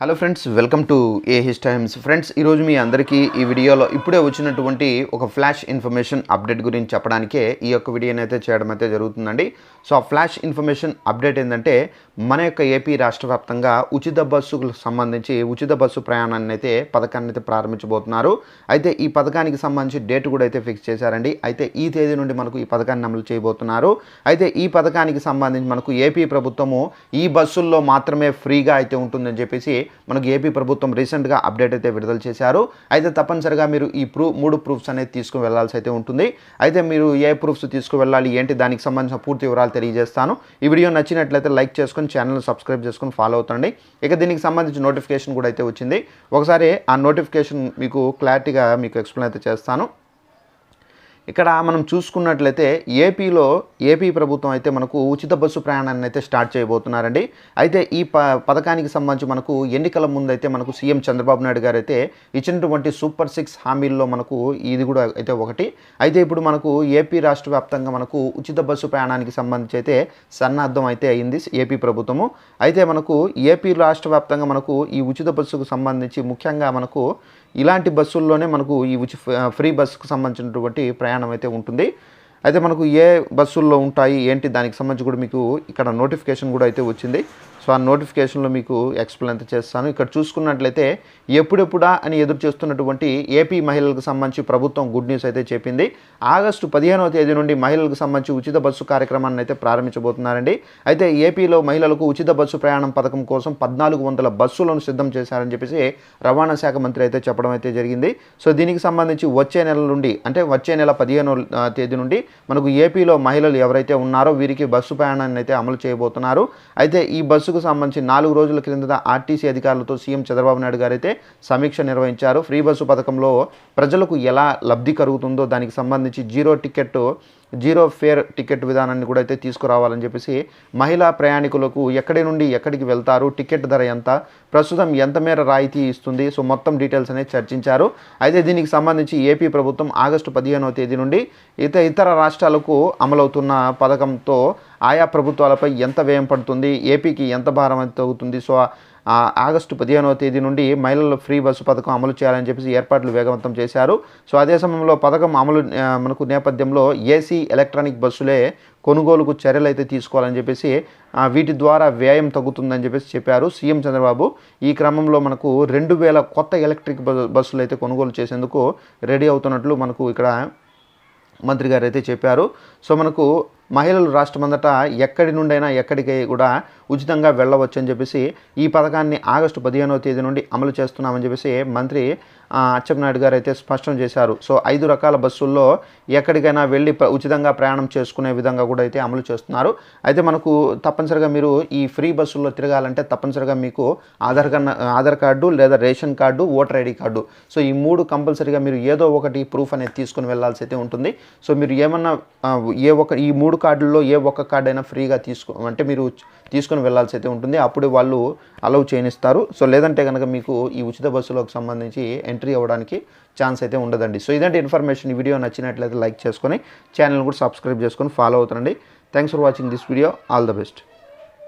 Hello friends welcome to A his times friends ఈరోజు మీ అందరికీ ఈ వీడియోలో ఇప్పుడే వచ్చినటువంటి ఒక ఫ్లాష్ ఇన్ఫర్మేషన్ అప్డేట్ గురించి చెప్పడానికే ఈ యొక్క వీడియోని అయితే చేయడం అయితే జరుగుతుందండి. సో ఆ ఫ్లాష్ ఇన్ఫర్మేషన్ అప్డేట్ ఏంటంటే మన యొక్క ఏపీ రాష్ట్ర వ్యాప్తంగా ఉచిత బస్సుకు సంబంధించి ఉచిత బస్సు ప్రయాణాన్ని అయితే పథకాన్ని అయితే ప్రారంభించబోతున్నారు. అయితే ఈ పథకానికి సంబంధించి డేట్ కూడా అయితే ఫిక్స్ చేశారండి. అయితే ఈ తేదీ నుండి మనకు ఈ పథకాన్ని అమలు చేయబోతున్నారు. అయితే ఈ పథకానికి సంబంధించి మనకు ఏపీ ప్రభుత్వము ఈ బస్సుల్లో మాత్రమే ఫ్రీగా అయితే ఉంటుందని చెప్పేసి మనకు ఏపీ ప్రభుత్వం రీసెంట్గా అప్డేట్ అయితే విడుదల చేశారు. అయితే తప్పనిసరిగా మీరు ఈ ప్రూఫ్ మూడు ప్రూఫ్స్ అనేది తీసుకుని వెళ్ళాల్సి అయితే ఉంటుంది. అయితే మీరు ఏ ప్రూఫ్స్ తీసుకువెళ్ళాలి ఏంటి దానికి సంబంధించిన పూర్తి వివరాలు తెలియజేస్తాను. ఈ వీడియో నచ్చినట్లయితే లైక్ చేసుకొని ఛానల్ సబ్స్క్రైబ్ చేసుకొని ఫాలో అవుతండి ఇక దీనికి సంబంధించి నోటిఫికేషన్ కూడా అయితే వచ్చింది. ఒకసారి ఆ నోటిఫికేషన్ మీకు క్లారిటీగా మీకు ఎక్స్ప్లెయిన్ అయితే చేస్తాను. ఇక్కడ మనం చూసుకున్నట్లయితే ఏపీలో ఏపీ ప్రభుత్వం అయితే మనకు ఉచిత బస్సు ప్రయాణాన్ని అయితే స్టార్ట్ చేయబోతున్నారండి. అయితే ఈ ప పథకానికి సంబంధించి మనకు ఎన్నికల ముందు అయితే మనకు సీఎం చంద్రబాబు నాయుడు గారు అయితే ఇచ్చినటువంటి సూపర్ సిక్స్ హామీల్లో మనకు ఇది కూడా అయితే ఒకటి. అయితే ఇప్పుడు మనకు ఏపీ రాష్ట్ర వ్యాప్తంగా మనకు ఉచిత బస్సు ప్రయాణానికి సంబంధించి అయితే సన్నద్ధం అయితే అయింది ఏపీ ప్రభుత్వము. అయితే మనకు ఏపీ రాష్ట్ర వ్యాప్తంగా మనకు ఈ ఉచిత బస్సుకు సంబంధించి ముఖ్యంగా మనకు ఇలాంటి బస్సుల్లోనే మనకు ఈ ఉచి ఫ్రీ బస్సుకు సంబంధించినటువంటి ప్రయాణం అయితే ఉంటుంది. అయితే మనకు ఏ బస్సుల్లో ఉంటాయి ఏంటి దానికి సంబంధించి కూడా మీకు ఇక్కడ నోటిఫికేషన్ కూడా అయితే వచ్చింది. సో ఆ నోటిఫికేషన్లో మీకు ఎక్స్ప్లెయిన్ అయితే చేస్తాను. ఇక్కడ చూసుకున్నట్లయితే ఎప్పుడెప్పుడా అని ఎదురు చేస్తున్నటువంటి ఏపీ మహిళలకు సంబంధించి ప్రభుత్వం గుడ్ న్యూస్ అయితే చెప్పింది. ఆగస్టు పదిహేనవ తేదీ నుండి మహిళలకు సంబంధించి ఉచిత బస్సు కార్యక్రమాన్ని అయితే ప్రారంభించబోతున్నారండి. అయితే ఏపీలో మహిళలకు ఉచిత బస్సు ప్రయాణం పథకం కోసం పద్నాలుగు వందల బస్సులను సిద్ధం చేశారని చెప్పేసి రవాణా శాఖ మంత్రి అయితే చెప్పడం అయితే జరిగింది. సో దీనికి సంబంధించి వచ్చే నెల నుండి అంటే వచ్చే నెల పదిహేనో తేదీ నుండి మనకు ఏపీలో మహిళలు ఎవరైతే ఉన్నారో వీరికి బస్సు ప్రయాణాన్ని అయితే అమలు చేయబోతున్నారు. అయితే ఈ బస్సుకు సంబంధించి నాలుగు రోజుల క్రిందట ఆర్టీసీ అధికారులతో సీఎం చంద్రబాబు నాయుడు గారైతే సమీక్ష నిర్వహించారు. ఫ్రీ బస్సు పథకంలో ప్రజలకు ఎలా లబ్ధి కలుగుతుందో దానికి సంబంధించి zero ticket zero fare ticket విధానాన్ని కూడా అయితే తీసుకురావాలని చెప్పేసి మహిళా ప్రయాణికులకు ఎక్కడి నుండి ఎక్కడికి వెళ్తారు టికెట్ ధర ఎంత ప్రస్తుతం ఎంత మేర రాయితీ ఇస్తుంది సో మొత్తం డీటెయిల్స్ అనేది చర్చించారు. అయితే దీనికి సంబంధించి ఏపీ ప్రభుత్వం ఆగస్టు పదిహేనవ తేదీ నుండి ఇత ఇతర రాష్ట్రాలకు అమలవుతున్న పథకంతో ఆయా ప్రభుత్వాలపై ఎంత వ్యయం పడుతుంది ఏపీకి ఎంత భారం అయితే సో ఆగస్టు పదిహేనవ తేదీ నుండి మహిళల ఫ్రీ బస్సు పథకం అమలు చేయాలని చెప్పేసి ఏర్పాట్లు వేగవంతం చేశారు. సో అదే సమయంలో పథకం అమలు మనకు నేపథ్యంలో ఏసీ ఎలక్ట్రానిక్ బస్సులే కొనుగోలుకు చర్యలు అయితే తీసుకోవాలని చెప్పేసి వీటి ద్వారా వ్యయం తగ్గుతుందని చెప్పేసి చెప్పారు సీఎం చంద్రబాబు. ఈ క్రమంలో మనకు రెండు వేల కొత్త ఎలక్ట్రిక్ బస్సులు అయితే కొనుగోలు చేసేందుకు రెడీ అవుతున్నట్లు మనకు ఇక్కడ మంత్రి గారు అయితే చెప్పారు. సో మనకు మహిళలు రాష్ట్రమంతటా ఎక్కడి నుండైనా ఎక్కడికి కూడా ఉచితంగా వెళ్ళవచ్చు అని చెప్పేసి ఈ పథకాన్ని ఆగస్టు పదిహేనవ తేదీ నుండి అమలు చేస్తున్నామని చెప్పేసి మంత్రి అచ్చెన్నాయుడు గారు అయితే స్పష్టం చేశారు. సో ఐదు రకాల బస్సుల్లో ఎక్కడికైనా వెళ్ళి ప్ర- ఉచితంగా ప్రయాణం చేసుకునే విధంగా కూడా అయితే అమలు చేస్తున్నారు. అయితే మనకు తప్పనిసరిగా మీరు ఈ ఫ్రీ బస్సుల్లో తిరగాలంటే తప్పనిసరిగా మీకు ఆధార్ కార్డు ఆధార్ కార్డు లేదా ration card voter ID card. So ఈ మూడు కంపల్సరీగా మీరు ఏదో ఒకటి ప్రూఫ్ అనేది తీసుకుని వెళ్ళాల్సి అయితే ఉంటుంది. సో మీరు ఏమన్నా ఏ ఒక్క ఈ మూడు కార్డుల్లో ఏ ఒక్క కార్డు అయినా ఫ్రీగా తీసుకో అంటే మీరు తీసుకుని వెళ్ళాల్సి అయితే ఉంటుంది. అప్పుడు వాళ్ళు అలౌ చేయనిస్తారు. సో లేదంటే కనుక మీకు ఈ ఉచిత బస్సులోకి సంబంధించి ఎంట్రీ అవ్వడానికి ఛాన్స్ అయితే ఉండదండి. సో ఇదంటే ఇన్ఫర్మేషన్ ఈ వీడియో నచ్చినట్లయితే లైక్ చేసుకొని ఛానల్ కూడా సబ్స్క్రైబ్ చేసుకొని follow అవుతుండండి. Thanks for watching this video all the best